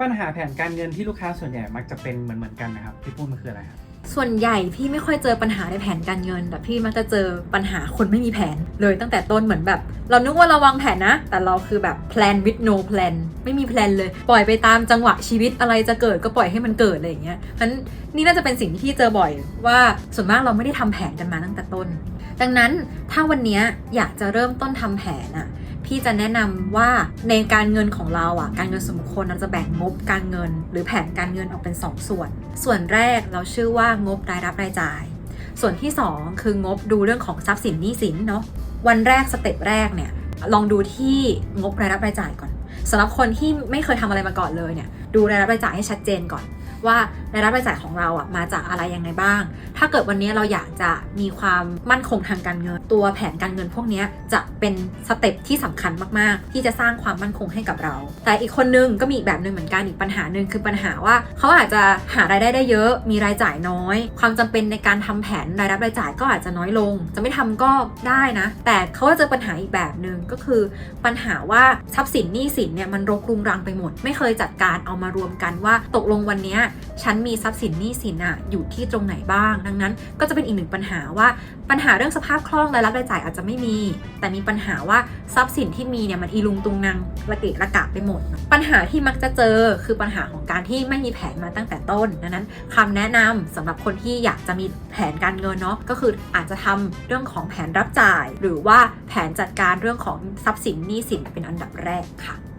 ปัญหาแผนการเงินที่ลูกค้าส่วนใหญ่มักจะเป็นเหมือนเหมือนๆกันนะครับที่พูดมันคืออะไรครับส่วนใหญ่พี่ไม่ค่อยเจอปัญหาในแผนการเงิน แต่พี่มักจะเจอปัญหาคนไม่มีแผนเลยตั้งแต่ต้นเหมือนแบบ เรานึกว่าเราวางแผนนะ แต่เราคือแบบ plan with no plan ไม่มีแพลนเลย ปล่อยไปตามจังหวะชีวิตอะไรจะเกิดก็ปล่อยให้มันเกิดอะไรอย่างเงี้ยฉะนั้นนี่น่าจะเป็นสิ่งที่พี่เจอบ่อยว่าส่วนมากเราไม่ได้ทำแผนกันมาตั้งแต่ต้น ดังนั้นถ้าวันนี้อยากจะเริ่มต้นทำแผนอะพี่จะแนะนำว่าในการเงินของเราอะ การเงินส่วนบุคคลเราจะแบ่งงบการเงิน หรือแผนการเงินออกเป็น 2 ส่วน ส่วนแรกเราชื่อว่างบรายรับรายจ่าย ส่วนที่ 2 คืองบดูเรื่องของทรัพย์สินหนี้สินเนาะวันแรกสเต็ปแรกเนี่ยลองดูที่งบรายรับรายจ่ายก่อนสำหรับคนที่ไม่เคยทำอะไรมาก่อนเลยเนี่ยดูรายรับรายจ่ายให้ชัดเจนก่อน ว่ารายรับรายจ่ายของเราอะมาจากอะไรยังไงบ้าง ถ้าเกิดวันนี้เราอยากจะมีความมั่นคงทางการเงิน ตัวแผนการเงินพวกนี้จะเป็นสเต็ปที่สำคัญมากๆ ที่จะสร้างความมั่นคงให้กับเรา แต่อีกคนนึงก็มีอีกแบบหนึ่งเหมือนกันอีกปัญหาหนึ่งคือปัญหาว่า เขาอาจจะหารายได้ได้เยอะ มีรายจ่ายน้อย ความจำเป็นในการทำแผนรายรับรายจ่ายก็อาจจะน้อยลง จะไม่ทำก็ได้นะ แต่เขาก็เจอปัญหาอีกแบบหนึ่งก็คือ ปัญหาว่าทรัพย์สินหนี้สินเนี่ยมันรกรุงรังไปหมด ไม่เคยจัดการเอามารวมกันว่าตกลงวันนี้ฉันมีทรัพย์สินหนี้สินอะอยู่ที่ตรงไหนบ้าง ดังนั้นก็จะเป็นอีกหนึ่งปัญหาว่าปัญหาเรื่องสภาพคล่องรายรับรายจ่ายอาจจะไม่มี แต่มีปัญหาว่าทรัพย์สินที่มีเนี่ยมันอีลุงตุงนางระเกะระกะไปหมด ปัญหาที่มักจะเจอคือปัญหาของการที่ไม่มีแผนมาตั้งแต่ต้นดังนั้นคำแนะนำสำหรับคนที่อยากจะมีแผนการเงินเนาะก็คืออาจจะทำเรื่องของแผนรับจ่าย หรือว่าแผนจัดการเรื่องของทรัพย์สินหนี้สินเป็นอันดับแรกค่ะ